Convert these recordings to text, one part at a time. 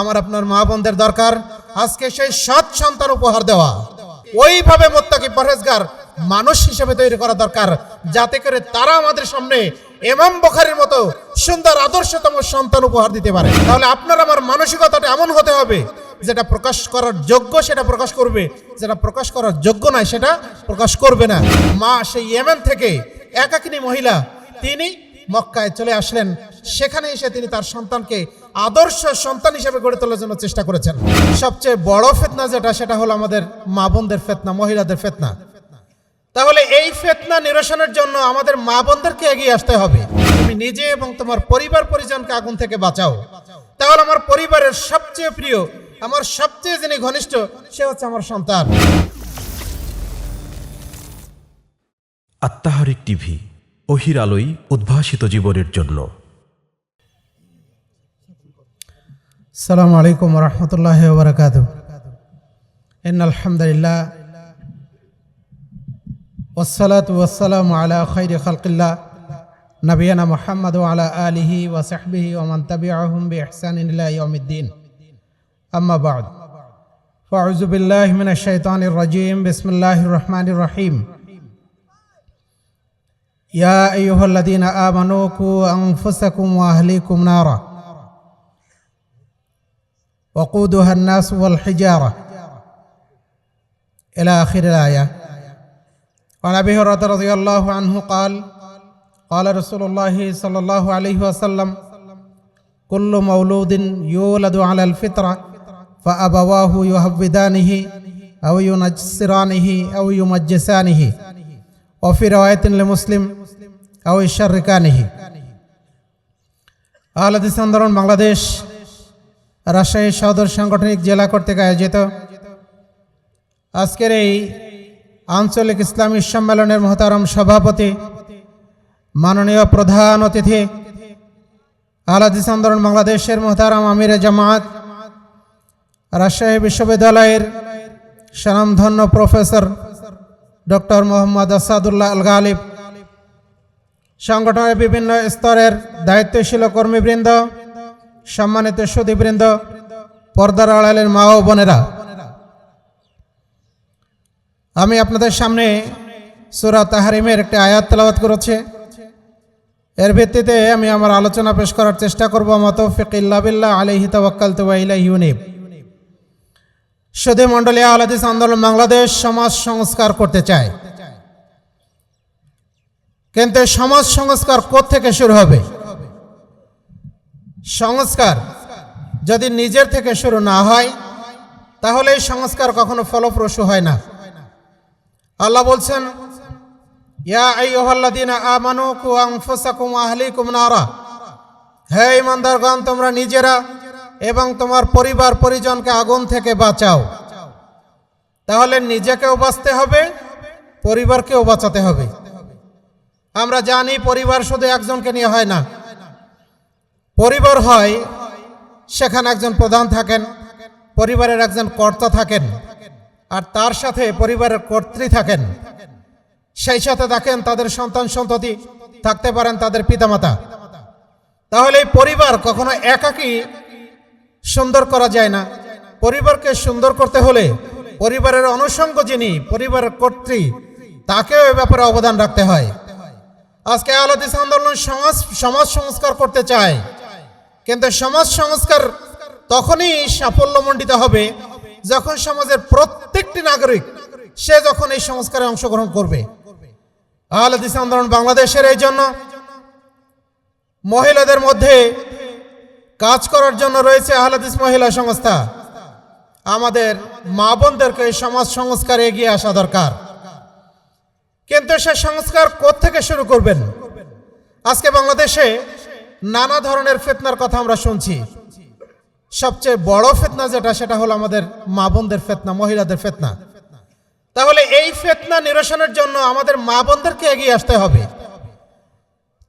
আমার আপনার মা বোনদের দরকার। আজকে সেই সৎ সন্তান উপহার দেওয়া। ওইভাবে মোত্তাকি পরহেজগার মানুষ হিসেবে তৈরি করা দরকার। যাতে করে তারা আমাদের সামনে এমাম বখারির মতো সুন্দর আদর্শতম সন্তান উপহার দিতে পারে। তাহলে আপনার আমার মানসিকতাটা এমন হতে হবে, যেটা প্রকাশ করার যোগ্য সেটা প্রকাশ করবে। যেটা প্রকাশ করার যোগ্য নয়, সেটা প্রকাশ করবে না। মা সেই ইয়েমেন থেকে একাকিনী মহিলা, তিনি মক্কায় চলে আসলেন। সেখানে এসে তিনি তার সন্তানকে আদর্শ সন্তান হিসেবে গড়ে তোলার জন্য চেষ্টা করেছেন। সবচেয়ে বড় ফেতনা যেটা, সেটা হলো আমাদের মা বোনদের ফেতনা, মহিলাদের ফেতনা। তাহলে এই ফেতনা নিরসনের জন্য আমাদের মা বোনদেরকে এগিয়ে আসতে হবে। তুমি নিজে এবং তোমার পরিবার পরিজনকে আগুন থেকে বাঁচাও। তাহলে আমার পরিবারের সবচেয়ে প্রিয়, আমার সবচেয়ে যিনি ঘনিষ্ঠ, সে হচ্ছে আমার সন্তান। আত্মাহারিক টিভি অহির আলোই উদ্ভাসিত জীবনের জন্য। السلام عليكم ورحمة الله وبركاته إن الحمد لله والصلاة والسلام على خير خلق الله نبينا محمد وعلى آله وصحبه ومن تبعهم بإحسان إلى يوم الدين أما بعد فأعوذ بالله من الشيطان الرجيم بسم الله الرحمن الرحيم يا أيها الذين آمنوا قوا أنفسكم وأهليكم نارا وقودها الناس والحجارة إلى آخر الآية وعن أبي هريرة رضي الله عنه قال قال رسول الله صلى الله عليه وسلم كل مولود يولد على الفطرة فأبواه يهودانه أو ينجسرانه أو يمجسانه وفي رواية لمسلم أو يشركانه আহলাদ আন্দোলন বাংলাদেশ রাজশাহী সদর সাংগঠনিক জেলা কর্তৃক আয়োজিত আজকের এই আঞ্চলিক ইসলামী সম্মেলনের মহতারম সভাপতি মাননীয় প্রধান অতিথি আলাদিস আন্দোলন বাংলাদেশের মহতারাম আমির জামাত, রাজশাহী বিশ্ববিদ্যালয়ের স্বনামধন্য প্রফেসর ডক্টর মোহাম্মদ আসাদুল্লাহ আল গালিব, সংগঠনের বিভিন্ন স্তরের দায়িত্বশীল কর্মীবৃন্দ সম্মানিত সুদীবৃন্দ পর্দার আড়ালের মা ও বোনেরা, আমি আপনাদের সামনে সুরা তাহারিমের একটি আয়াত তেলাওয়াত করেছি। এর ভিত্তিতে আমি আমার আলোচনা পেশ করার চেষ্টা করব মতো ফিকিল্লাবিল্লা আলিহি তওয়াক্কাল তুবাইলা ইউনিব। সুদী মণ্ডলী আলাদিস আন্দোলন বাংলাদেশ সমাজ সংস্কার করতে চায়। কিন্তু সমাজ সংস্কার থেকে শুরু হবে? সংস্কার যদি নিজের থেকে শুরু না হয়, তাহলে এই সংস্কার কখনো ফলপ্রসূ হয় না। আল্লাহ বলছেন, ইয়া আইয়ুহাল্লাযীনা আমানু কু আনফুসাকুম ওয়া আহলিকুম নারা। হে ইমানদারগণ তোমরা নিজেরা এবং তোমার পরিবার পরিজনকে আগুন থেকে বাঁচাও। তাহলে নিজেকেও বাঁচতে হবে, পরিবারকেও বাঁচাতে হবে। আমরা জানি পরিবার শুধু একজনকে নিয়ে হয় না। পরিবার হয়, সেখানে একজন প্রধান থাকেন, পরিবারের একজন কর্তা থাকেন, আর তার সাথে পরিবারের কর্ত্রী থাকেন। সেই সাথে দেখেন তাদের সন্তান সন্ততি থাকতে পারেন তাদের পিতামাতা। তাহলে এই পরিবার কখনো একাকী সুন্দর করা যায় না। পরিবারকে সুন্দর করতে হলে পরিবারের অনুষঙ্গ যিনি, পরিবারের কর্ত্রী, তাকেও এ ব্যাপারে অবদান রাখতে হয়। আজকে আলাদিস আন্দোলন সমাজ সমাজ সংস্কার করতে চায়। কিন্তু সমাজ সংস্কার তখনই সাফল্যমণ্ডিত হবে যখন সমাজের প্রত্যেকটি নাগরিক সে যখন এই সংস্কারে অংশগ্রহণ করবে। আহলাদিস আন্দোলন বাংলাদেশের এই জন্য মহিলাদের মধ্যে কাজ করার জন্য রয়েছে আহলাদিস মহিলা সংস্থা। আমাদের মা বোনদেরকে সমাজ সংস্কারে এগিয়ে আসা দরকার। কিন্তু সে সংস্কার থেকে শুরু করবেন? আজকে বাংলাদেশে নানা ধরনের ফেতনার কথা আমরা শুনছি। সবচেয়ে বড় ফেতনা যেটা, সেটা হলো আমাদের মা বোনদের ফেতনা, মহিলাদের ফেতনা। তাহলে এই ফেতনা নিরসনের জন্য আমাদের মা বোনদেরকে এগিয়ে আসতে হবে।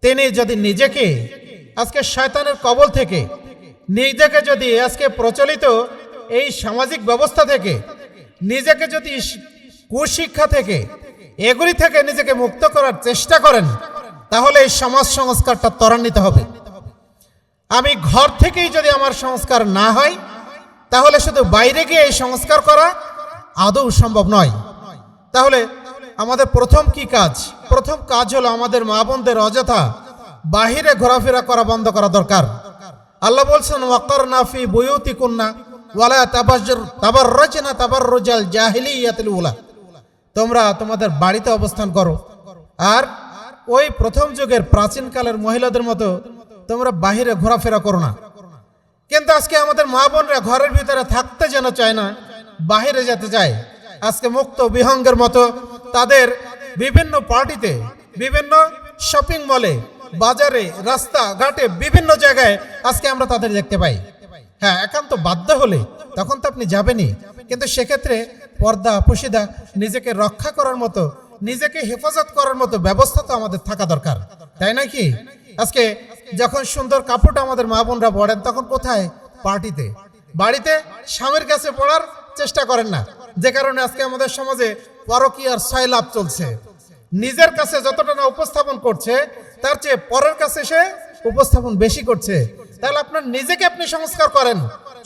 তিনি যদি নিজেকে, আজকে শয়তানের কবল থেকে, নিজেকে যদি আজকে প্রচলিত এই সামাজিক ব্যবস্থা থেকে, নিজেকে যদি কুশিক্ষা থেকে, এগুলি থেকে নিজেকে মুক্ত করার চেষ্টা করেন তাহলে এই সমাজ সংস্কারটা ত্বরান্বিত হবে। আমি ঘর থেকেই যদি আমার সংস্কার না হয়, তাহলে শুধু বাইরে গিয়ে এই সংস্কার করা আদৌ সম্ভব নয়। তাহলে আমাদের প্রথম কি কাজ? প্রথম কাজ হলো আমাদের মা বোনদের অযথা বাহিরে ঘোরাফেরা করা বন্ধ করা দরকার। আল্লাহ বলছেন ওয়াকার নাফি বয়ুতি কন্যা ওয়ালা তাবাজ্জুর, তাবাররাজনা তাবাররুজাল জাহিলিয়াতিল উলা। তোমরা তোমাদের বাড়িতে অবস্থান করো। আর ওই প্রথম যুগের প্রাচীনকালের মহিলাদের মতো তোমরা বাহিরে ঘোরাফেরা করো না। কিন্তু আজকে আমাদের মা বোনরা ঘরের ভিতরে থাকতে যেন চায় না, বাহিরে যেতে চায়। আজকে মুক্ত বিহঙ্গের মতো তাদের বিভিন্ন পার্টিতে, বিভিন্ন শপিং মলে, বাজারে, রাস্তা ঘাটে, বিভিন্ন জায়গায় আজকে আমরা তাদের দেখতে পাই। হ্যাঁ একান্ত বাধ্য হলে তখন তো আপনি যাবেনই। কিন্তু সেক্ষেত্রে পর্দা, পুশিদা নিজেকে রক্ষা করার মতো নিজেকে হেফাজত করার মতো ব্যবস্থা তো আমাদের থাকা দরকার, তাই নাকি আজকে যখন সুন্দর কাপড়টা আমাদের মা বোনরা পড়েন তখন কোথায়? পার্টিতে। বাড়িতে স্বামীর কাছে পড়ার চেষ্টা করেন না। যে কারণে আজকে আমাদের সমাজে পরকীয়ার সয়লাভ চলছে। নিজের কাছে যতটা না উপস্থাপন করছে, তার চেয়ে পরের কাছে সে উপস্থাপন বেশি করছে। তাহলে আপনার নিজেকে আপনি সংস্কার করেন।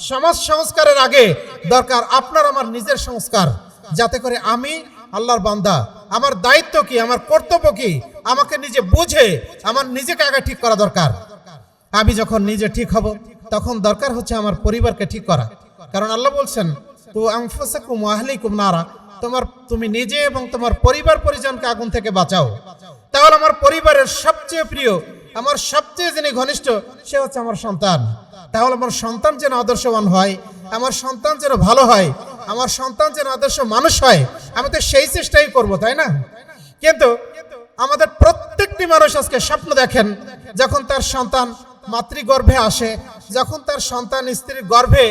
সমাজ সংস্কারের আগে দরকার আপনার, আমার নিজের সংস্কার। যাতে করে আমি আল্লাহর বান্দা, আমার দায়িত্ব কি, আমার কর্তব্য কি? আমাকে নিজে বুঝে, আমার নিজেকে আগে ঠিক করা দরকার। আমি যখন নিজে ঠিক হব, তখন দরকার হচ্ছে আমার পরিবারকে ঠিক করা। কারণ আল্লাহ বলছেন, তো আংফাসাকুম আহলিকুম নারা তোমার, তুমি নিজে এবং তোমার পরিবার পরিজনকে আগুন থেকে বাঁচাও। তাহলে আমার পরিবারের সবচেয়ে প্রিয়, আমার সবচেয়ে যিনি ঘনিষ্ঠ, সে হচ্ছে আমার সন্তান। তাহলে আমার সন্তান যেন আদর্শবান হয়, আমার সন্তান যেন ভালো হয় আমার সন্তান যেন আদর্শ মানুষ হয়, আমি তো সেই চেষ্টাই করব, তাই না? কিন্তু আমাদের প্রত্যেকটি মানুষ আজকে স্বপ্ন দেখেন, যখন তার সন্তান মাতৃগর্ভে আসে, যখন তার সন্তান স্ত্রীর গর্ভে,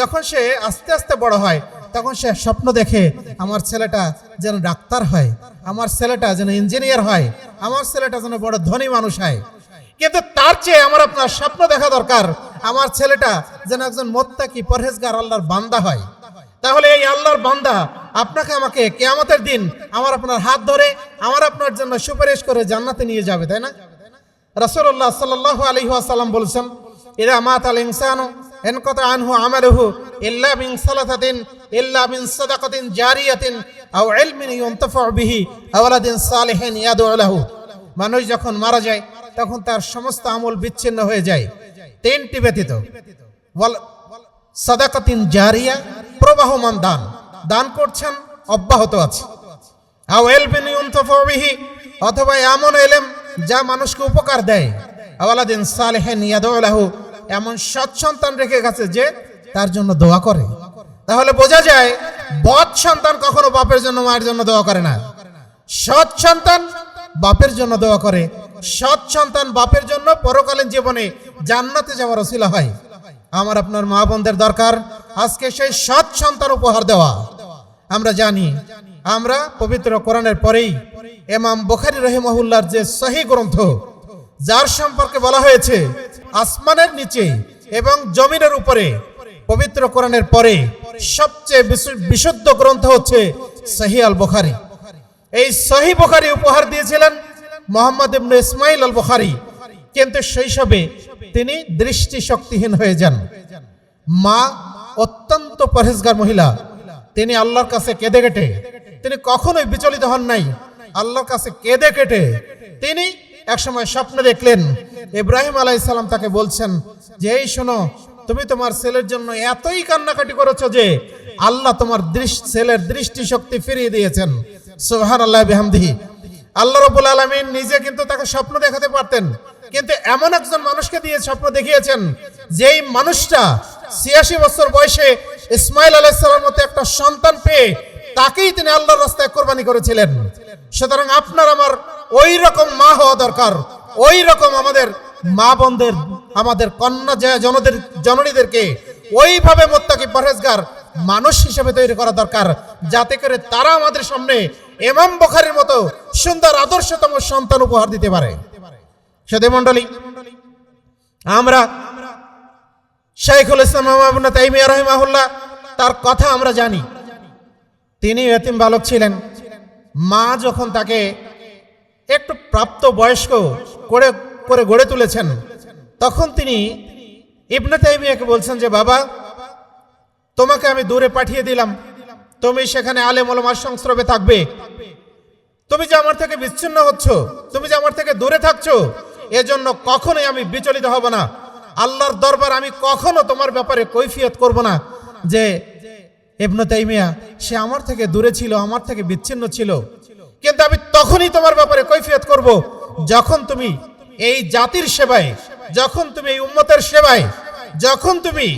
যখন সে আস্তে আস্তে বড় হয়, তখন সে স্বপ্ন দেখে আমার ছেলেটা যেন ডাক্তার হয়, আমার ছেলেটা যেন ইঞ্জিনিয়ার হয়, আমার ছেলেটা যেন বড় ধনী মানুষ হয়। কিন্তু তার চেয়ে আমার আপনার স্বপ্ন দেখা দরকার, আমার ছেলেটা যেন একজন মোত্তাকি পরহেজগার, আল্লাহর বান্দা হয়। তাহলে এই আল্লাহর বান্দা আপনাকে আমাকে কেয়ামতের দিন আমার আপনার হাত ধরে, আমার আপনার জন্য সুপারিশ করে জান্নাতে নিয়ে যাবে, তাই না? রাসূলুল্লাহ সাল্লাল্লাহু আলাইহি ওয়াসাল্লাম বলছেন, ইদা মাত আল ইনসানু ইনকাতা আনহু আমালুহু ইল্লা মিন সালাতাতিন, ইল্লা মিন সাদাকাতিন জারিয়াতিন, আও ইলমিন ইউনতাফা বিহি আও ওয়ালাদিন সালিহিন ইয়াদউ লাহু। মানুষ যখন মারা যায়, তখন তার সমস্ত আমল বিচ্ছিন্ন হয়ে যায়। তিনটি ব্যতীত, ওয়াল সাদাকাতিন জারিয়া প্রবাহমান দান। দান করছেন, অব্যাহত আছে। আও এলবিন ইউনতাফা বিহি, অথবা এমন এলেম যা মানুষকে উপকার দেয়। আওয়ালাদিন সালেহেন ইয়াদুল্লাহ এমন সৎ সন্তান রেখে গেছে যে তার জন্য দোয়া করে। তাহলে বোঝা যায়, বৎ সন্তান কখনো বাপের জন্য, মায়ের জন্য দোয়া করে না। সৎ সন্তান বাপের জন্য দোয়া করে। সৎ সন্তান বাপের জন্য পরকালীন জীবনে জান্নাতে যাওয়ার ওসিলা হয়। আমার আপনার মা বোনদের দরকার। আজকে সেই সৎ সন্তান উপহার দেওয়া। আমরা জানি, আমরা পবিত্র কোরআনের পরেই এমাম বুখারী রহিমহুল্লার যে সহি গ্রন্থ, যার সম্পর্কে বলা হয়েছে, আসমানের নিচে এবং জমিনের উপরে পবিত্র কোরআনের পরে সবচেয়ে বিশু- বিশুদ্ধ গ্রন্থ হচ্ছে সহি আল বুখারী এই সহি বুখারী উপহার দিয়েছিলেন মোহাম্মদ ইবনে ইসমাইল আল বুখারী কিন্তু শৈশবে তিনি দৃষ্টি শক্তিহীন হয়ে যান। মা অত্যন্ত পরহেজগার মহিলা। তিনি আল্লাহর কাছে কেঁদে কেটে। তিনি কখনোই বিচলিত হন নাই। আল্লাহর কাছে কেঁদে কেটে তিনি একসময় স্বপ্ন দেখলেন। ইব্রাহিম আলাইসাল্লাম তাকে বলছেন, যে এই শোনো, তুমি তোমার ছেলের জন্য এতই কান্নাকাটি করেছ যে আল্লাহ তোমার ছেলের দৃষ্টি শক্তি ফিরিয়ে দিয়েছেন। সুহান আল্লাহ বেহামদিহি। আল্লাহ রবুল আলমিন নিজে কিন্তু তাকে স্বপ্ন দেখাতে পারতেন। কিন্তু এমন একজন মানুষকে দিয়ে স্বপ্ন দেখিয়েছেন, যেই মানুষটা ছিয়াশি বছর বয়সে ইসমাইল আলাইসাল্লামের মতো একটা সন্তান পেয়ে তাকেই তিনি আল্লাহর রাস্তায় কোরবানি করেছিলেন। সুতরাং আপনার আমার ওই রকম মা হওয়া দরকার, ওই রকম আমাদের মা বোনদের, আমাদের কন্যা জনদের, জননীদেরকে ওইভাবে মোত্তাকি পরহেজগার মানুষ হিসেবে তৈরি করা দরকার, যাতে করে তারা আমাদের সামনে এমাম বখারির মতো সুন্দর আদর্শতম সন্তান উপহার দিতে পারে। সেদে মন্ডলী আমরা শাইখুল ইসলাম মাহমুদ তাইমিয়া রহিমাহুল্লাহ, তার কথা আমরা জানি। তিনি এতিম বালক ছিলেন। মা যখন তাকে একটু প্রাপ্ত বয়স্ক করে করে গড়ে তুলেছেন, তখন তিনি ইবনে তাইমিয়াকে বলছেন যে, বাবা, তোমাকে আমি দূরে পাঠিয়ে দিলাম। তুমি সেখানে আলেম ওলামার সংস্রবে থাকবে। তুমি যে আমার থেকে বিচ্ছিন্ন হচ্ছ, তুমি যে আমার থেকে দূরে থাকছো এজন্য কখনোই আমি বিচলিত হব না। আল্লাহর দরবার আমি কখনো তোমার ব্যাপারে কৈফিয়ত করব না যে, ইবনু তাইমিয়া, সে আমার থেকে দূরে ছিল, আমার থেকে বিচ্ছিন্ন ছিল। কিন্তু আমি তখনই তোমার ব্যাপারে কৈফিয়ত করব, যখন তুমি এই জাতির সেবায়, যখন তুমি এই উম্মতের সেবায়, যখন তুমি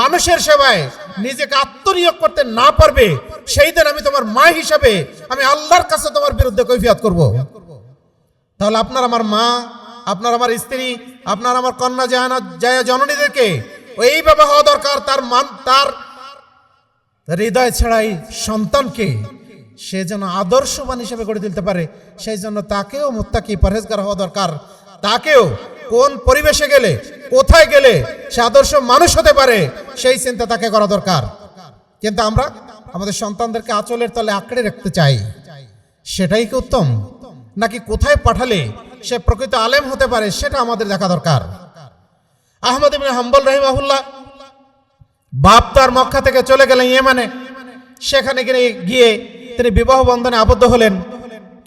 মানুষের সেবায় নিজেকে আত্মনিয়োগ করতে না পারবে, সেই দিন আমি তোমার মা হিসাবে আমি আল্লাহর কাছে তোমার বিরুদ্ধে কৈফিয়ত করব। তাহলে আপনার আমার মা আপনার আমার স্ত্রী, আপনার আমার কন্যা জায়না জায়া জননীদেরকে এইভাবে হওয়া দরকার, তার মান, তার হৃদয় ছাড়াই সন্তানকে সে যেন আদর্শবান হিসেবে গড়ে তুলতে পারে, সেই জন্য তাকেও মুত্তাকি, পরহেজগার হওয়া দরকার। তাকেও কোন পরিবেশে গেলে, কোথায় গেলে সে আদর্শ মানুষ হতে পারে, সেই চিন্তা তাকে করা দরকার। কিন্তু আমরা আমাদের সন্তানদেরকে আঁচলের তলে আঁকড়ে রাখতে চাই। সেটাই কি উত্তম? নাকি কোথায় পাঠালে সে প্রকৃত আলেম হতে পারে, সেটা আমাদের দেখা দরকার। আহমদ ইবনে হাম্বল রহিমাহুল্লাহ বাপ তার মক্কা থেকে চলে গেলেন ইয়েমানে। সেখানে গিয়ে তিনি বিবাহ বন্ধনে আবদ্ধ হলেন।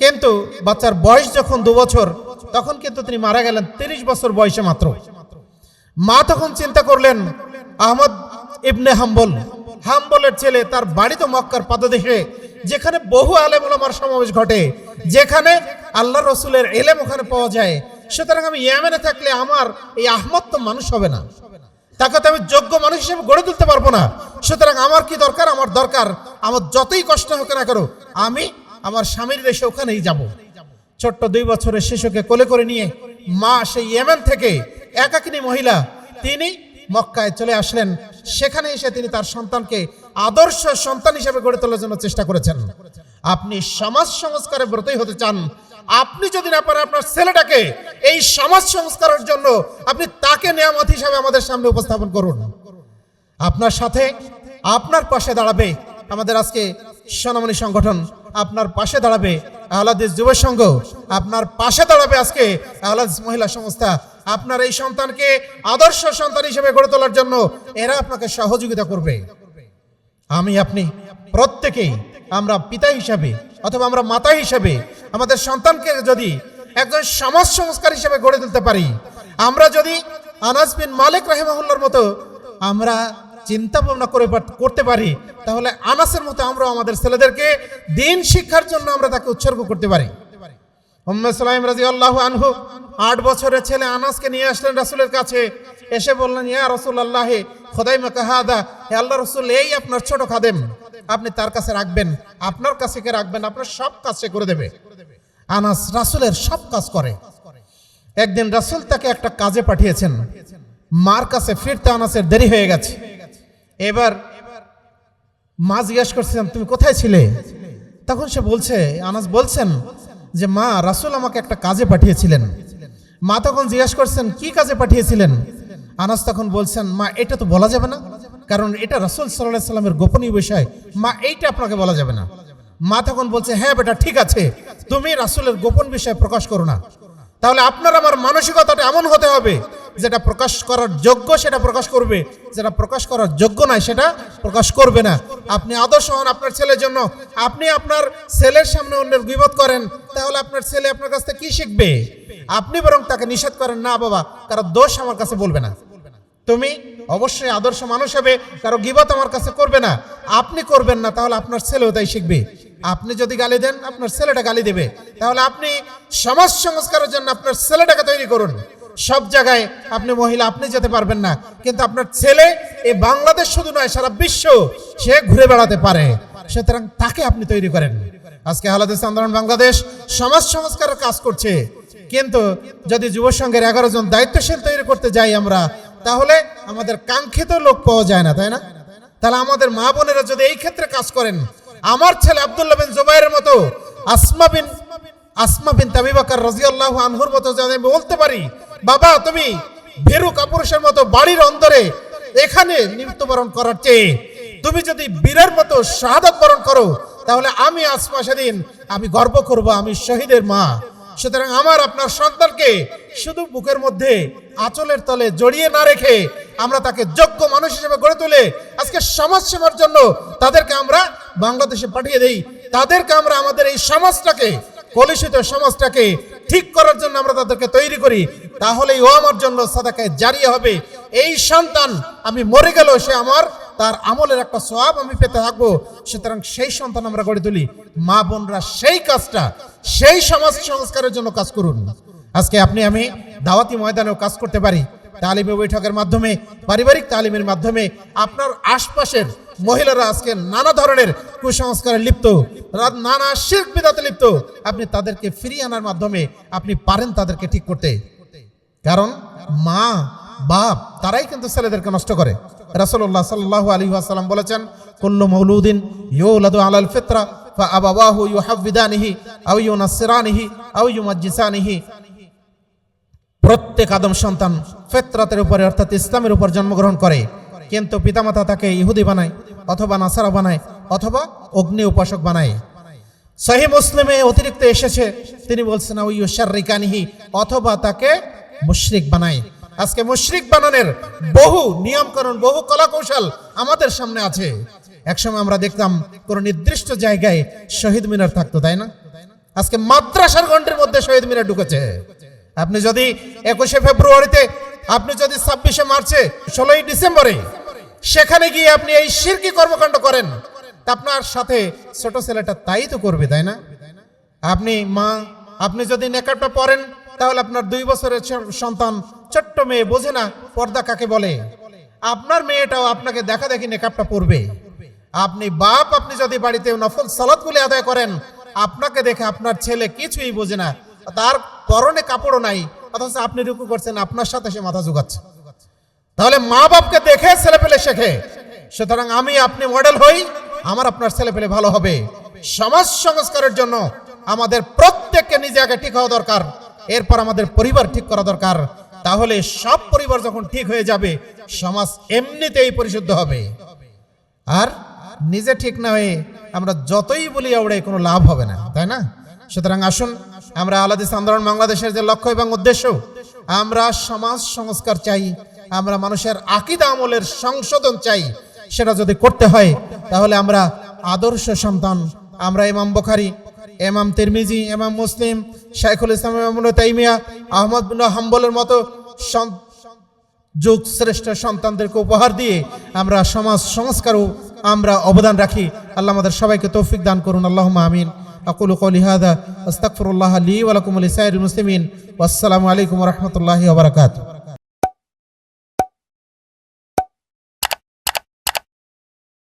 কিন্তু বাচ্চার বয়স যখন দু বছর, তখন কিন্তু তিনি মারা গেলেন তিরিশ বছর বয়সে মাত্র। মা তখন চিন্তা করলেন, আহমদ ইবনে হাম্বল, হাম্বলের ছেলে তার বাড়ি তো মক্কার পাদদেশে যেখানে বহু আলেম ওলামার সমাবেশ ঘটে, যেখানে আল্লাহ রসুলের এলেম ওখানে পাওয়া যায়, সুতরাং আমি ইয়ামেনে থাকলে আমার এই আহমদ তো মানুষ হবে না। তাকে তো আমি যোগ্য মানুষ হিসেবে গড়ে তুলতে পারব না। সুতরাং আমার কি দরকার? আমার দরকার, আমার যতই কষ্ট হোক না করো আমি আমার স্বামীর দেশে ওখানেই যাব। ছোট্ট দুই বছরের শিশুকে কোলে করে নিয়ে মা সেই ইয়েমেন থেকে একাকিনী মহিলা, তিনি মক্কায় চলে আসলেন। সেখানে এসে তিনি তার সন্তানকে আদর্শ সন্তান হিসেবে গড়ে তোলার জন্য চেষ্টা করেছেন। আপনি সমাজ সংস্কারে ব্রতই হতে চান। আপনি যদি না পারেন আপনার ছেলেটাকে এই সমাজ সংস্কারের জন্য আপনি তাকে নেয়ামত হিসাবে আমাদের সামনে উপস্থাপন করুন। আপনার সাথে আপনার পাশে দাঁড়াবে আমাদের আজকে সোনামণি সংগঠন। আপনার পাশে দাঁড়াবে আহলাদিস যুব সংঘ। আপনার পাশে দাঁড়াবে আজকে আহলাদিস মহিলা সংস্থা। আপনার এই সন্তানকে আদর্শ সন্তান হিসেবে গড়ে তোলার জন্য এরা আপনাকে সহযোগিতা করবে। আমি, আপনি প্রত্যেকেই আমরা পিতা হিসাবে অথবা আমরা মাতা হিসাবে আমাদের সন্তানকে যদি একজন সমাজ সংস্কার হিসেবে গড়ে তুলতে পারি, আমরা যদি আনাস বিন মালিক রহেমাহুল্লার মতো আমরা চিন্তা ভাবনা করে করতে পারি, তাহলে আনাসের মতো আমরা আমাদের ছেলেদেরকে দিন শিক্ষার জন্য আমরা তাকে উৎসর্গ করতে পারি। উম্মে সালাইম রাজি আল্লাহ আনহু আট বছরের ছেলে আনাসকে নিয়ে আসলেন রাসুলের কাছে। এসে বললেন, ইয়া রসুল আল্লাহে খোদাই কাহাদা হে আল্লাহ রসুল, এই আপনার ছোট খাদেম। আপনি তার কাছে রাখবেন, আপনার কাছে কে রাখবেন? আপনার সব কাজ সে করে দেবে। আনাস রাসুলের সব কাজ করে। একদিন রাসুল তাকে একটা কাজে পাঠিয়েছেন। মার কাছে ফিরতে আনাসের দেরি হয়ে গেছে। এবার মা জিজ্ঞাসা করছিলেন তুমি কোথায় ছিলে? তখন সে বলছে, আনাস বলছেন যে মা, রাসুল আমাকে একটা কাজে পাঠিয়েছিলেন। মা তখন জিজ্ঞাসা করছেন, কি কাজে পাঠিয়েছিলেন? আনাস তখন বলছেন, মা, এটা তো বলা যাবে না। কারণ এটা রাসুল সাল্লাহ সাল্লামের গোপনীয় বিষয়। মা, এইটা আপনাকে বলা যাবে না। মা তখন বলছে হ্যাঁ বেটা, ঠিক আছে। তুমি রাসুলের গোপন বিষয় প্রকাশ করো না। তাহলে আপনার আমার মানসিকতাটা এমন হতে হবে যেটা প্রকাশ করার যোগ্য সেটা প্রকাশ করবে। যেটা প্রকাশ করার যোগ্য নয় সেটা প্রকাশ করবে না। আপনি আদর্শ হন আপনার ছেলের জন্য। আপনি আপনার ছেলের সামনে অন্যের বিপদ করেন, তাহলে আপনার ছেলে আপনার কাছ থেকে কি শিখবে? আপনি বরং তাকে নিষেধ করেন, না বাবা, কারও দোষ আমার কাছে বলবে না। তুমি অবশ্যই আদর্শ মানুষ হবে, কারও গিবত আমার কাছে করবে না। আপনি করবেন না, তাহলে আপনার ছেলেও তাই শিখবে। আপনি যদি গালি দেন, আপনার ছেলেটা গালি দেবে। তাহলে আপনি সমাজ সংস্কারের জন্য আপনার ছেলেটাকে তৈরি করুন। সব জায়গায় আপনি মহিলা, আপনি যেতে পারবেন না। কিন্তু আপনার ছেলে এই বাংলাদেশ শুধু নয়, সারা বিশ্ব সে ঘুরে বেড়াতে পারে। সুতরাং তাকে আপনি তৈরি করেন। আজকে হালাদেশ আন্দোলন বাংলাদেশ সমাজ সংস্কারের কাজ করছে। কিন্তু যদি যুব সংঘের এগারো জন দায়িত্বশীল তৈরি করতে যাই আমরা, তাহলে আমাদের কাঙ্ক্ষিত লোক পাওয়া যায় না, তাই না? তাহলে আমাদের মা বোনেরা যদি এই ক্ষেত্রে কাজ করেন, আমার ছেলে আব্দুল্লাহ বিন জুবাইরের মতো আসমা বিন আসমা বিন তাবিবাকার রাজিয়াল্লাহু আনহুর মতো যদি আমি বলতে পারি, বাবা, তুমি ভেরু কাপুরুষের মতো বাড়ির অন্দরে এখানে মৃত্যুবরণ করার চেয়ে তুমি যদি বীরের মতো শাহাদত বরণ করো, তাহলে আমি আসমা সেদিন, আমি গর্ব করব, আমি শহীদের মা। সুতরাং আমার আপনার সন্তানকে শুধু বুকের মধ্যে আঁচলের তলে জড়িয়ে না রেখে আমরা তাকে যোগ্য মানুষ হিসেবে গড়ে তুলে আজকে সমাজ সেবার জন্য তাদেরকে আমরা বাংলাদেশে পাঠিয়ে দেই। তাদেরকে আমরা আমাদের এই সমাজটাকে কলুষিত সমাজটাকে ঠিক করার জন্য আমরা তাদেরকে তৈরি করি, তাহলেই ও আমার জন্য সাদাকায় জারিয়ে হবে। এই সন্তান আমি মরে গেল সে আমার, তার আমলের একটা সওয়াব আমি পেতে থাকব। সুতরাং সেই সন্তান আমরা গড়ে তুলি। মা বোনরা সেই কাজটা, সেই সমাজ সংস্কারের জন্য কাজ করুন। আজকে আপনি, আমি দাওয়াতি ময়দানেও কাজ করতে পারি। তালিমে বৈঠকের মাধ্যমে, পারিবারিক তালিমের মাধ্যমে আপনার আশপাশের মহিলারা আজকে নানা ধরনের কুসংস্কারে লিপ্ত নানা বিদাতে লিপ্ত। আপনি তাদেরকে ফিরিয়ে আনার মাধ্যমে আপনি পারেন তাদেরকে ঠিক করতে। কারণ মা, বাপ, তারাই কিন্তু ছেলেদেরকে নষ্ট করে। রাসূলুল্লাহ সাল্লাল্লাহু আলাইহি ওয়াসাল্লাম বলেছেন, কুল্লু মাউলুদিন ইউলাদু আলাল ফিতরা, ফাআবাওয়াহু ইউহাব্বিদানিহি আও ইউনাসসিরানিহি, আও ইউমাজ্জিসানিহি। প্রত্যেক আদম সন্তান ফেতরাতের উপরে, অর্থাৎ ইসলামের উপর জন্মগ্রহণ করে। কিন্তু পিতামাতা তাকে ইহুদি বানায়, অথবা নাসারা বানায়, অথবা অগ্নি উপাসক বানায়। সহি মুসলিমে অতিরিক্ত এসেছে, তিনি বলছেন ওই শারিকানিহি অথবা তাকে মুশরিক বানায়। আজকে মুশরিক বানানোর বহু নিয়মকানুন, বহু কলাকৌশল আমাদের সামনে আছে। একসময় আমরা দেখতাম, কোন নির্দিষ্ট জায়গায় শহীদ মিনার থাকতো, তাই না? আজকে মাদ্রাসার গন্ডের মধ্যে শহীদ মিনার ঢুকেছে। আপনি যদি একুশে ফেব্রুয়ারিতে, আপনি যদি ছাব্বিশে মার্চে, ষোলোই ডিসেম্বরে সেখানে গিয়ে আপনি এই শিরকি কর্মকাণ্ড করেন আপনার সাথে ছোট ছেলেটা তাই তো করবে, তাই না? আপনি মা, আপনি যদি নেকারটা পরেন, তাহলে আপনার দুই বছরের সন্তান ছোট্ট মেয়ে বোঝে না, পর্দা কাকে বলে? আপনার মেয়েটাও আপনাকে দেখা দেখি নেকাবটা পরবে। আপনি বাপ, আপনি যদি বাড়িতে নফল সালাতগুলি আদায় করেন, আপনাকে দেখে আপনার ছেলে কিছুই বোঝে না, তার পরনে কাপড়ও নাই, অথচ আপনি রুকু করছেন, আপনার সাথে সে মাথা জোগাচ্ছে তাহলে মা বাপকে দেখে ছেলে পেলে শেখে। সুতরাং আমি আপনি মডেল হই, আমার আপনার ছেলে পেলে ভালো হবে। সমাজ সংস্কারের জন্য আমাদের প্রত্যেককে নিজে আগে ঠিক হওয়া দরকার, এরপর আমাদের পরিবার ঠিক করা দরকার। তাহলে সব পরিবার যখন ঠিক হয়ে যাবে, সমাজ এমনিতেই পরিশুদ্ধ হবে। আর নিজে ঠিক না হয়ে আমরা যতই বলি আউড়ে কোনো লাভ হবে না, তাই না? সুতরাং আসুন, আমরা আলাদিস আন্দোলন বাংলাদেশের যে লক্ষ্য এবং উদ্দেশ্য, আমরা সমাজ সংস্কার চাই আমরা মানুষের আকিদা আমলের সংশোধন চাই, সেটা যদি করতে হয়, তাহলে আমরা আদর্শ সন্তান। আমরা ইমাম বখারি এমাম তিরমিজি এমাম মুসলিম, শাইখুল ইসলাম তাইমিয়া, আহমদ হাম্বলের মতো যুগ শ্রেষ্ঠ সন্তানদেরকে উপহার দিয়ে আমরা সমাজ সংস্কারও আমরা অবদান রাখি। আল্লাহ আমাদের সবাইকে তৌফিক দান করুন। আল্লাহ আমিন। আকুল কলি হাদা আস্তাকফরুল্লাহ আলী ওয়ালাকুম আলী সাইর মুসলিমিন। আসসালামু আলাইকুম রহমতুল্লাহি ওবরাকাতু